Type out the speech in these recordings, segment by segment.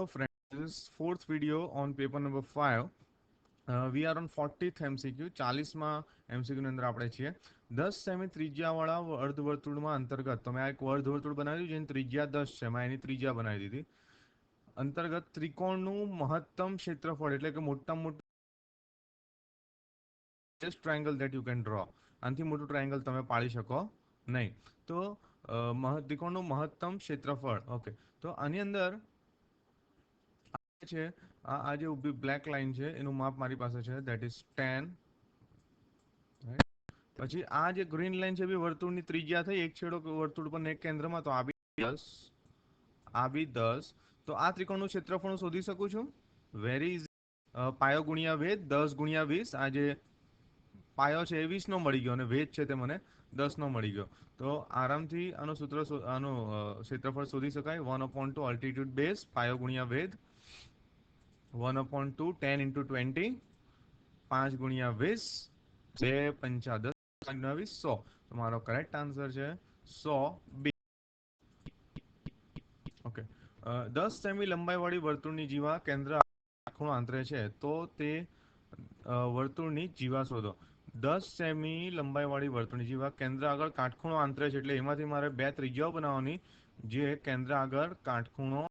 Hello friends, this is fourth video on paper number 5. Uh, we are on 40th MCQ, 40માં MCQ ની અંદર આપણે છીએ. 10 semi ત્રિજ્યાવાળા અર્ધવર્તુળમાં અંતર્ગત. તમે આ એક અર્ધવર્તુળ બનાવ્યું જેની ત્રિજ્યા 10 છે. મેં એની ત્રિજ્યા બનાવી દીધી. અંતર્ગત ત્રિકોણનું મહત્તમ ક્ષેત્રફળ એટલે કે મોટામાં મોટું triangle that you can draw આનાથી મોટું ટ્રાયંગલ તમે પાડી શકો નહીં. તો ત્રિકોણનું મહત્તમ ક્ષેત્રફળ. ઓકે તો આની અંદર છે. આ જે ઊભી બ્લેક લાઈન છે, એનું માપ મારી પાસે છે. ધેટ ઇઝ ટેન પછી આ જે ગ્રીન લાઈન છે બી વર્તુળની ત્રિજ્યા થઈ, એક છેડો વર્તુળ પર એક કેન્દ્રમાં, તો આ દસ. આ દસ. તો આ ત્રિકોણનું ક્ષેત્રફળ હું શોધી શકું છું? વેરી ઇઝી પાયો ગુણ્યા વેદ દસ ગુણ્યા વીસ. આ જે પાયો છે, એ વીસનો મળી ગયો, અને વેદ છે તે મને દસ નો મળી ગયો. તો આરામથી આનું સૂત્ર આનું ક્ષેત્રફળ શોધી શકાય. One upon two altitude base પાયો ગુણ્યા વેદ one upon two ten into twenty પાંચ ગુણ્યા વીસ, બે પંચા દસ ગુણ્યા વીસ, સો. મારો કરેક્ટ આન્સર છે સો બી ઓકે દસ સેમી લંબાઈવાળી વર્તુળની જીવા કેન્દ્ર આખું આંતરે છે, તો તે વર્તુળની જીવા શોધો. દસ સેમી લંબાઈવાળી વર્તુળની જીવા કેન્દ્ર આગળ કાટખૂણો આંતરે છે, એટલે એમાંથી મારે બે ત્રિજ્યાઓ બનાવવાની, જે કેન્દ્ર આગળ કાટખૂણો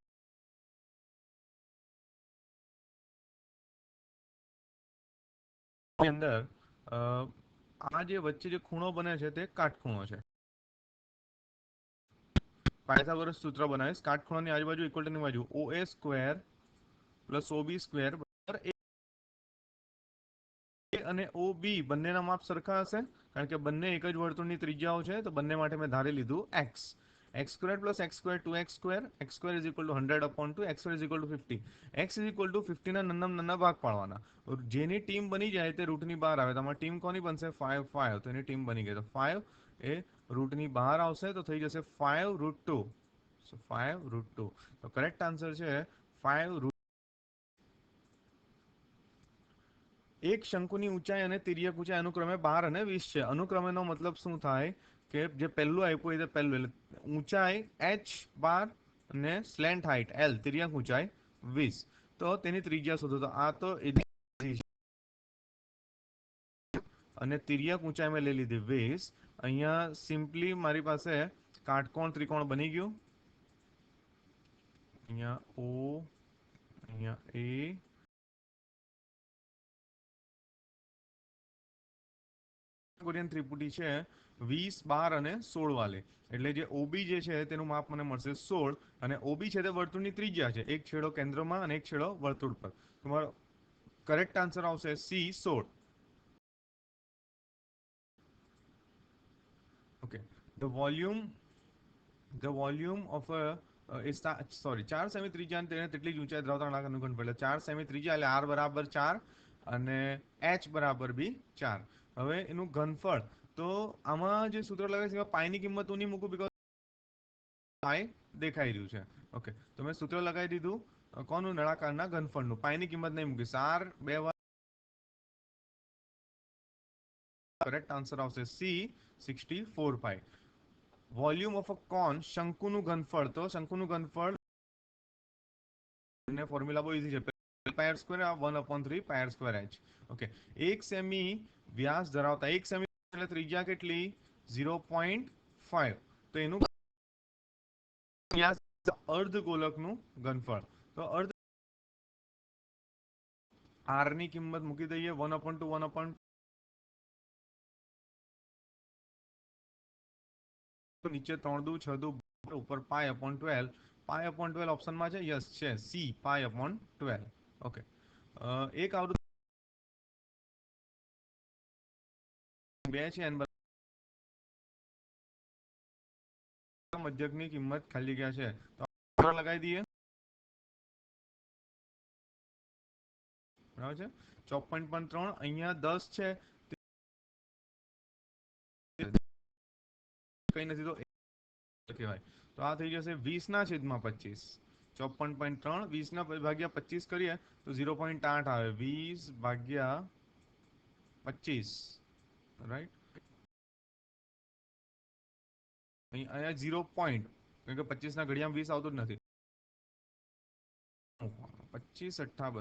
અંદર આ જે વચ્ચે જે ખૂણો બને છે તે કાટખૂણો છે. પાયથાગોરસ સૂત્ર બનાવીશ. કાટખૂણાની આજુબાજુ ઇક્વલ ટુ ની બાજુ O A square plus O B square બરાબર એ અને ઓ બી બંનેના માપ સરખા હશે. કારણ કે બંને એક જ વર્તુળની ત્રિજ્યાઓ છે, તો બંને માટે મેં ધારી લીધું X X square plus x square two X square X square is equal to hundred upon two X square is equal to fifty X is equal to ફિફ્ટીના નાના નાના ભાગ પાડવાના. જેની ટીમ બની જાય તે રૂટની બહાર આવે. તમારી ટીમ કોની બનશે? ફાઈવ ફાઈવ તો એની ટીમ બની ગઈ. તો ફાઈવ એ રૂટની બહાર આવશે તો થઈ જશે five root two so five root two તો કરેક્ટ આન્સર છે ફાઇવ રૂટ એક શંકુની ઊંચાઈ અને તિર્યક ઊંચાઈ અનુક્રમે બાર અને વીસ છે. અનુક્રમેનો મતલબ શું થાય? કે જે પહેલું આપ્યું એ તે પહેલું, એટલે ઊંચાઈ એચ બાર અને સ્લેન્ટ હાઇટ એલ તિર્યાંક ઊંચાઈ વીસ. તો તેની ત્રિજ્યા શોધો. તો આ તો અને તિર્યક ઊંચાઈ મેં લઈ લીધી વીસ. અહીંયા સિમ્પલી મારી પાસે કાટકોણ ત્રિકોણ બની ગયું. અહીંયા ઓ અહીંયા એ કોરિયન ત્રિપુટી છે. વીસ, બાર અને સોળ વાલે. એટલે જે ઓબી જે છે, તેનું માપ મને મળશે સોળ. અને ઓબી છે તે વર્તુળની ત્રિજ્યા છે. એક છેડો કેન્દ્રમાં અને એક છેડો વર્તુળ પર. તમારો કરેક્ટ આન્સર આવશે સી, સોળ. Okay the volume the volume of sorry ચાર સેમી ત્રિજ્યા તેને તેટલી જ ઊંચાઈ ધરાવતા નળાકારનું ઘનફળ પડે ચાર સેમી ત્રિજ્યા એટલે આર બરાબર ચાર અને એચ બરાબર બી ચાર. હવે એનું ઘનફળ તો આમાં જે સૂત્ર લગાવે છે એમાં પાઈની કિંમત હું નહીં મૂકું બીકોઝ પાઈ દેખાઈ રહ્યું છે. ઓકે તો મેં સૂત્ર લગાવી દીધું. કોનું? નળાકારના ઘનફળનું. પાઈની કિંમત નહીં મૂકી. ચાર બે વાર કરેક્ટ આન્સર આવશે C sixty four pi volume of a cone શંકુનું ઘનફળ. તો શંકુનું ઘનફળ ને ફોર્મ્યુલા બહુ ઇઝી છે. Pi r square one upon three pi r square H okay એક સેમી વ્યાસ ધરાવતા, એક સેમી એટલે ત્રિજ્યા કેટલી? Zero point five. તો એનું અર્ધ ગોલકનું ઘનફળ. તો અર્ધ આરની કિંમત મૂકી દઈએ, one upon two, one upon નીચે ત્રણ દુ, છ દુ ઉપર pi upon twelve. Pi upon twelve ઓપ્શનમાં છે? યસ, છે. C pi upon twelve. Okay. એક આવૃત્તિ બે છે એન બરાબર મધ્યકની કિંમત ખાલી ગયા છે તો આપણે લગાવી દઈએ બરાબર છે ચોપન પોઈન્ટ ત્રણ અહીંયા દસ છે કઈ નથી તો એક કહેવાય તો આ થઈ જશે વીસ ના છેદમાં પચીસ ચોપન પોઈન્ટ ત્રણ વીસ ના ભાગ્યા પચીસ કરીએ તો ઝીરો પોઈન્ટ આઠ આવે વીસ ભાગ્યા પચીસ રાઈટ અહીં અહીંયા ઝીરો પોઈન્ટ કારણ કે પચીસ ના ઘડિયામાં વીસ આવતું જ નથી. પચીસ અઠ્ઠા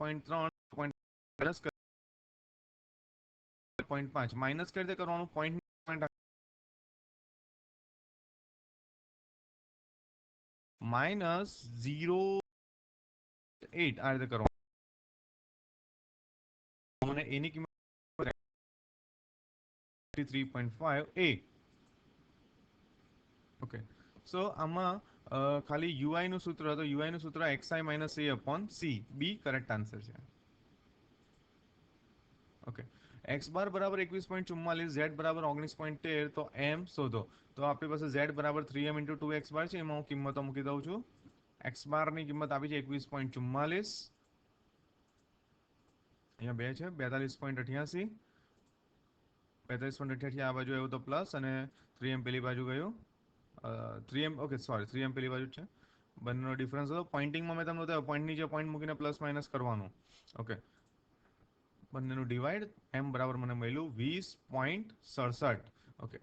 પોઈન્ટ ત્રણ પોઈન્ટ પ્લસ પોઈન્ટ પાંચ. માઇનસ કઈ રીતે કરવાનું પોઈન્ટ માઇનસ ઝીરો એટ આ રીતે કરવાનું. અને એની કિંમત three point A. Okay. So આમાં ખાલી યુઆઈ નું સૂત્ર તો યુઆઈ નું સૂત્ર XI minus A upon C. B correct answer છે. ઓકે. એક્સ બાર બરાબર એકવીસ પોઈન્ટ ચુમ્માલીસ, ઝેડ બરાબર ઓગણીસ પોઈન્ટ તેર, તો એમ શોધો. તો આપણી પાસે ઝેડ બરાબર three M into two X bar છે, એમાં હું કિંમતો મૂકી દઉં છું. એક્સ બારની કિંમત આપી છે એકવીસ પોઈન્ટ ચુમ્માલીસ. અહીંયા બે છે, બેતાલીસ પોઈન્ટ અઠ્યાસી. બેતાલીસ પોઈન્ટ અઠ્યાસી આ બાજુ આવ્યું તો પ્લસ અને થ્રી એમ પેલી બાજુ ગયું. Three M okay sorry three M પેલી બાજુ છે. બંનેનો ડિફરન્સ હતો. પોઇન્ટિંગમાં મેં તમને બતાવ્યું પોઈન્ટ નીચે પોઈન્ટ મૂકીને પ્લસ માઇનસ કરવાનું. ઓકે બંનેનું ડિવાઈડ એમ બરાબર મને મળ્યું વીસ પોઈન્ટ સડસઠ. ઓકે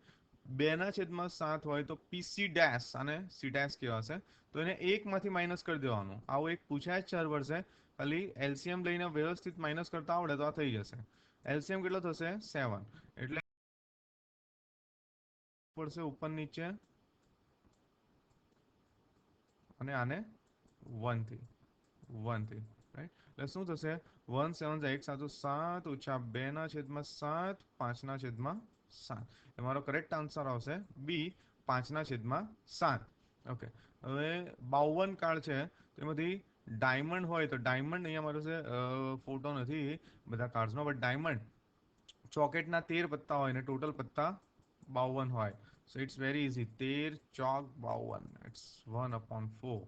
બેના છેદમાં સાત હોય તો પીસી ડેશ અને સી ડેશ કહેવાશે. તો એને એકમાંથી માઇનસ કરી દેવાનું. આવું એક પૂછાય જ ચાર વર્ષે. ખાલી એલસીએમ લઈને વ્યવસ્થિત માઇનસ કરતા આવડે તો આ થઈ જશે. એલસીએમ કેટલો થશે? સેવન એટલે પડશે ઉપર નીચે. અને આને વનથી વનથી રાઈટ એટલે શું થશે? વન સેવન એક સાત સાત ઓછા બે ના છેદમાં સાત પાંચના છેદમાં સાત. એ મારો કરેક્ટ આન્સર આવશે. બી પાંચના છેદમાં સાત. ઓકે હવે બાવન કાર્ડ છે. તેમાંથી ડાયમંડ હોય તો ડાયમંડ અહીંયા મારો છે ફોટો નથી બધા કાર્ડ્સનો બટ ડાયમંડ ચોકેટના તેર પત્તા હોય ને ટોટલ પત્તા બાવન હોય. સો ઇટ્સ વેરી ઇઝી તેર ચોક બાવન. It's one upon four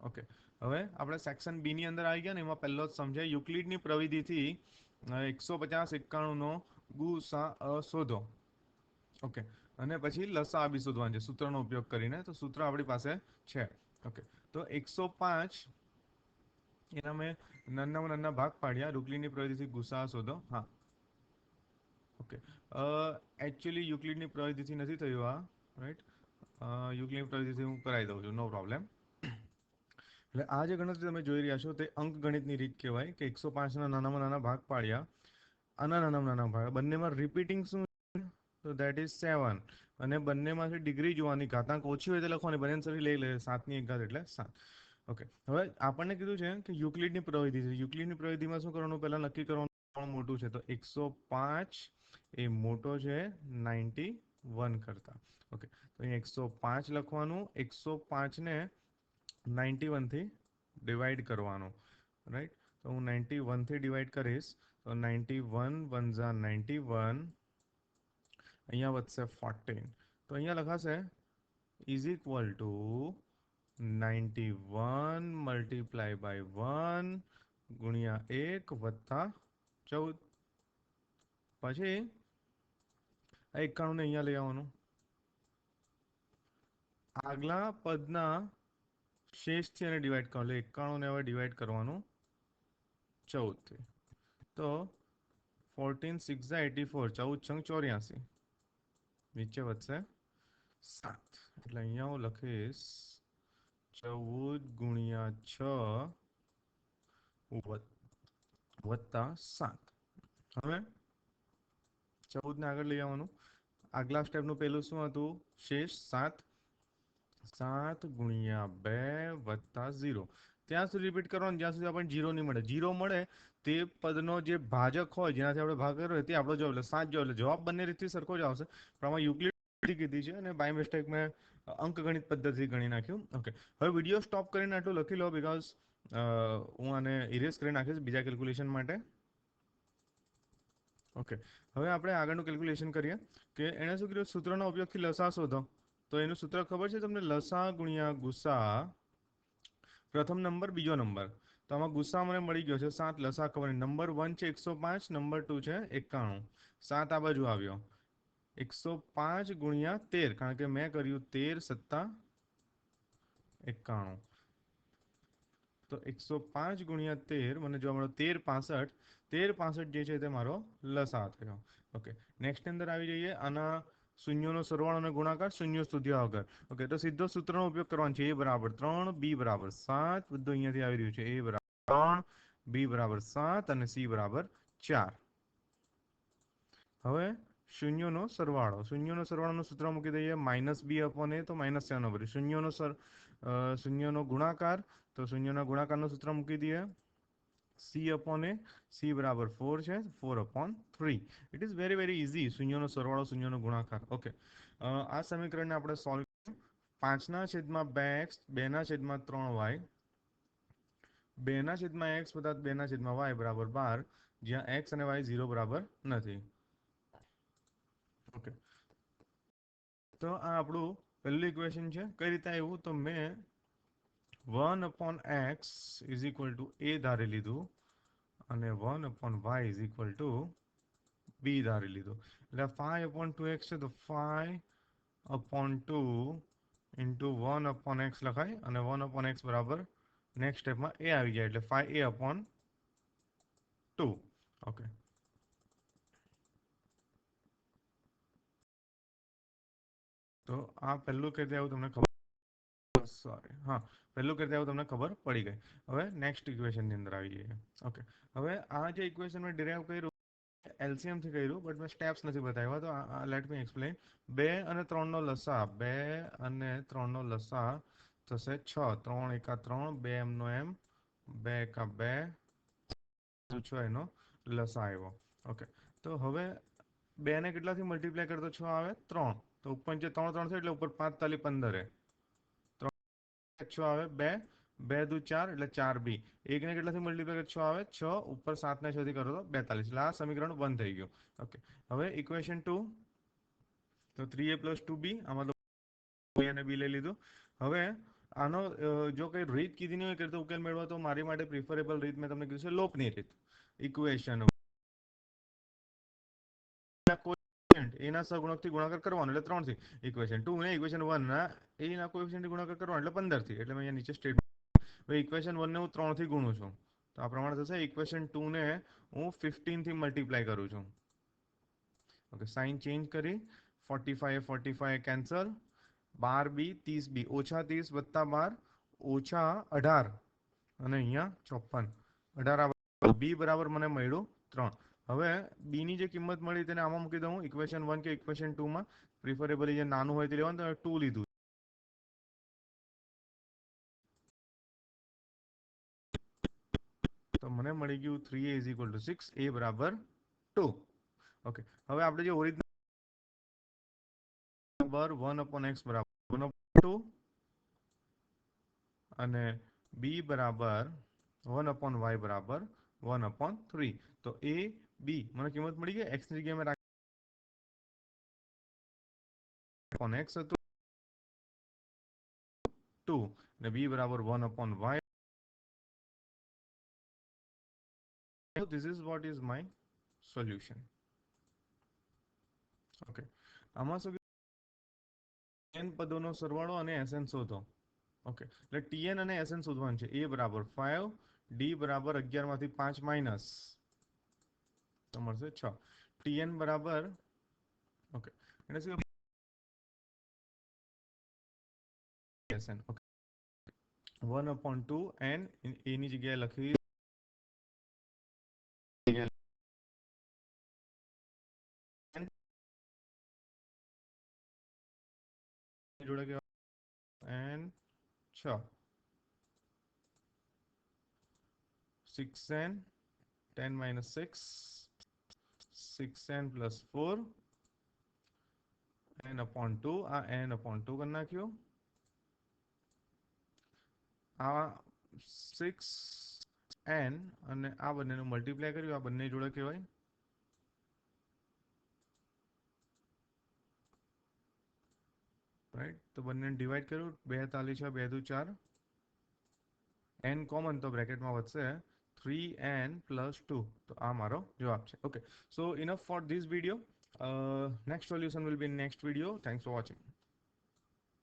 okay હવે આપણે સેક્શન બી ની અંદર આવી ગયા ને, એમાં પહેલો જ સમજાય. યુક્લિડની પ્રવિધિથી એકસો પચાસ એકાણુંનો ગુસા શોધો. ઓકે અને પછી લસા બી શોધવાનું છે. સૂત્રનો ઉપયોગ કરીને. તો સૂત્ર આપણી પાસે છે. ઓકે તો એકસો પાંચ એના મેં નાનામાં નાના ભાગ પાડ્યા. રૂકલીની પ્રવૃત્તિથી ગુસા શોધો. હા. ઓકે. એકચ્યુઅલી યુક્લિડની પ્રવૃત્તિથી નથી થયું આ રાઈટ યુક્લિડની પ્રવૃત્તિથી હું કરાવી દઉં છું. નો પ્રોબ્લેમ એટલે આ જે ગણતરી તમે જોઈ રહ્યા છો તે અંક ગણિતની રીત કહેવાય કે એકસો પાંચના નાનામાં નાના ભાગ પાડ્યા. આના નાનામાં નાના ભાગ. બંનેમાં રિપીટિંગ શું તો દેટ ઇઝ સેવન અને બંનેમાંથી ડિગ્રી જોવાની, ઘાતાંક ઓછી હોય તો લખવાની, બંને સરી લઈ લે, સાતની એક ઘાત એટલે સાત. ઓકે હવે આપણને કીધું છે કે યુક્લિડની પ્રવિધિ છે. યુક્લિડની પ્રવિધિમાં શું કરવાનું? પહેલાં નક્કી કરવાનું કોણ મોટું છે. તો એકસો પાંચ એ મોટો છે નાઇન્ટી વન કરતા. ઓકે તો અહીં એકસો પાંચ લખવાનું, એકસો પાંચને નાઇન્ટી વનથી ડિવાઈડ કરવાનું. રાઈટ તો હું નાઇન્ટી વનથી ડિવાઈડ કરીશ. તો નાઇન્ટી વન વન ઝા નાઇન્ટી વન અહીંયા વધશે ફોર્ટીન તો અહીંયા લખાશે is equal to ninety one multiply by one ગુણ્યા એક વત્તા ચૌદ. પછી, આ એકાણું ને અહીંયા લઈ આવવાનું. આગલા પદના શેષથી એને ડિવાઈડ કરો એટલે એકાણું હવે ડિવાઈડ કરવાનું ચૌદથી. તો ફોર્ટીન સિક્સ એટી ફોર ચૌદ છંગ ચોર્યાસી. નીચે વધશે સાત એટલે અહીંયા હું લખીશ ચૌદ ગુણ્યા છ વત્તા સાત હવે ચૌદ ને આગળ લઈ આવવાનું આગલા સ્ટેપનું પેલું શું હતું શેષ સાત સાત ગુણ્યા બે વત્તા ઝીરો ત્યાં સુધી રિપીટ કરવાનું જ્યાં સુધી આપણને જીરો નહીં મળે જીરો મળે તે પદનો જે ભાજક હોય, જેનાથી આપણે ભાગ કર્યો તે આપણો જવાબ એટલે સાત જવાબ એટલે જવાબ બંને રીતથી સરખો જ આવશે. પણ આમાં યુક્લિડ કીધી છે અને બાય મિસ્ટેક મેં અંકગણિત પદ્ધતિ ગણી નાખ્યું. ઓકે હવે વીડિયો સ્ટોપ કરીને આટલું લખી લો બિકોઝ હું આને ઇરેઝ કરી નાખીશ બીજા કેલ્ક્યુલેશન માટે. ઓકે હવે આપણે આગળનું કેલ્ક્યુલેશન કરીએ કે એણે શું કર્યું સૂત્રનો ઉપયોગથી લસા શોધો. તો એનું સૂત્ર ખબર છે તમને? લસા ગુણ્યા ગુસા પ્રથમ નંબર, બીજો નંબર. તો આમાં ગુસ્સા મને મળી ગયો છે. સાત લસા ખબર નંબર વન છે એકસો પાંચ, નંબર ટુ છે એકાણું. સાત આ બાજુ આવ્યો. એકસો પાંચ ગુણ્યા તેર, કારણ કે મેં કર્યું તેર સત્તા એકાણું. તો એકસો પાંચ ગુણ્યા તેર, મને જોવા મળ્યો તેર પાસઠ. તેર પાસઠ જે છે તે મારો લસા થયો. ઓકે, નેક્સ્ટ અંદર આવી જઈએ. આના શૂન્યોનો સરવાળો અને ગુણાકાર શૂન્ય સુધી આગળ ઓકે તો સીધો સૂત્રનો ઉપયોગ કરવાનો છે એ બરાબર ત્રણ, બી બરાબર સાત. બધું અહીંયાથી આવી રહ્યું છે. એ બરાબર ત્રણ, બી બરાબર સાત અને સી બરાબર ચાર. હવે શૂન્યનો સરવાળો. શૂન્યનો સરવાળોનું સૂત્ર મૂકી દઈએ. માઇનસ બી અપોન એ તો માઇનસ ચાનો ભરી શૂન્યનો સર શૂન્યનો ગુણાકાર. તો શૂન્યના ગુણાકારનું સૂત્ર મૂકી દઈએ. સી અપોન એ સી બરાબર ફોર છે four upon three it is very very easy શૂન્યનો સરવાળો, શૂન્યનો ગુણાકાર. ઓકે આ સમીકરણને આપણે સોલ્વ પાંચના છેદમાં બે એક્સ, બેના છેદમાં ત્રણ વાય. બેના છેદમાં એક્સ વત્તા બેના છેદમાં વાય બરાબર બાર, જ્યાં એક્સ અને વાય ઝીરો બરાબર નથી. ઓકે તો આ આપણું પહેલું ઇક્વેશન છે. કઈ રીતે આવ્યું? તો મેં one upon X is equal to A ધારી લીધું અને one upon Y is equal to B ધારી લીધું એટલે ફાઈવ અપોન ટુ એક્સ છે તો five upon two into one upon X લખાય અને વન અપોન એક્સ બરાબર નેક્સ્ટ સ્ટેપમાં એ આવી જાય એટલે five A upon two okay તો આ પહેલું કહેતે આવું તમને ખબર સોરી હા પહેલું કરતા આવું તમને ખબર પડી ગઈ. હવે નેક્સ્ટ ઇક્વેશનની અંદર આવી જઈએ ઓકે હવે આ જે ઇક્વેશન મેં ડિરાઈવ કર્યું એલસીએમથી કર્યું બટ મેં સ્ટેપ્સ નથી બતાવ્યા, તો લેટ મી એક્સપ્લેન બે અને ત્રણનો લસા, બે અને ત્રણનો લસા થશે છ. ત્રણ એકા ત્રણ, બે એમનો એમ, બે એકા બે છ એનો લસા આવ્યો. ઓકે તો હવે બે ને કેટલાથી મલ્ટીપ્લાય કરતો છ આવે? ત્રણ. તો ઉપર જે ત્રણ ત્રણ છે, એટલે ઉપર પાંચ તાલી પંદરે. છ આવે બે બે દુ ચાર એટલે ચાર બી. એક ને કેટલાથી મલ્ટીપ્લાય છ આવે? છ ઉપર સાત ને છ થી કરો તો બેતાલીસ. એટલે આ સમીકરણ બંધ થઈ ગયું. ઓકે હવે ઇક્વેશન ટુ તો three A plus two B આમાં તો અને બી લઈ લીધું. હવે આનો જો કઈ રીત કીધી નહીં હોય કરતો ઉકેલ મેળવવા તો મારી માટે પ્રિફરેબલ રીત મેં તમને કીધું છે લોપની રીત. ઇક્વેશન એના સગુણકથી ગુણાકાર કરવાનો એટલે ત્રણથી ઇક્વેશન ટુ ને ઇક્વેશન વન એના કોએફિશિયન્ટથી ગુણાકાર કરવાનો એટલે પંદરથી એટલે અહીંયા નીચે સ્ટેટમેન્ટ ઇક્વેશન વન ને હું ત્રણથી ગુણું છું. તો આ પ્રમાણે થશે ઇક્વેશન ટુ ને હું ફિફ્ટીનથી મલ્ટીપ્લાય કરું છું. ઓકે સાઇન ચેન્જ કરી. Forty five forty five cancel બાર બી, ત્રીસ બી. ઓછા ત્રીસ વત્તા બાર, ઓછા અઢાર. અને અહીંયા ચોપન. અઢાર બી બરાબર મને મળ્યું ત્રણ. હવે બી ની જે કિંમત મળી તેને આમાં મૂકી દઉં. ઇક્વેશન વન કે ઇક્વેશન ટુ માં પ્રિફરેબલી જે નાનું હોય તે લેવાનું, તો ટુ લીધું. તો મને મળી ગયું three A is equal to six A બરાબર ટુ ઓકે હવે આપણે જે original number one upon X બરાબર વન અપોન ટુ અને બી બરાબર વન અપોન વાય બરાબર વન અપોન થ્રી તો એ બી મને કિંમત મળી ગઈ? એક્સની જગ્યાએ રાખી અપોન એક્સ હતું. ટુ અને બી બરાબર one upon Y this is what is my solution. Okay. આમાં શું n પદોનો સરવાળો અને sn શોધો. ઓકે એટલે tn અને sn શોધવાનું છે. A બરાબર 5 d બરાબર 11 માંથી 5 માઇનસ તો મળશે 6 tn બરાબર ઓકે એટલે શું sn okay 1 upon 2 n a ની જગ્યાએ લખી જોડે કે એન છ six N ten minus six six N plus four N upon two આ એન upon ટુ કરી નાખ્યું. આ સિક્સ એન અને આ બંનેનું મલ્ટીપ્લાય કર્યું, આ બંને જોડે કહેવાય. રાઈટ તો બંનેને ડિવાઈડ કર્યું, બે તાલી છે બે દુ ચાર. એન કોમન તો બ્રેકેટમાં વધશે. થ્રી એન પ્લસ ટુ તો આ મારો જવાબ છે okay so enough for this video next solution will be next video thanks for watching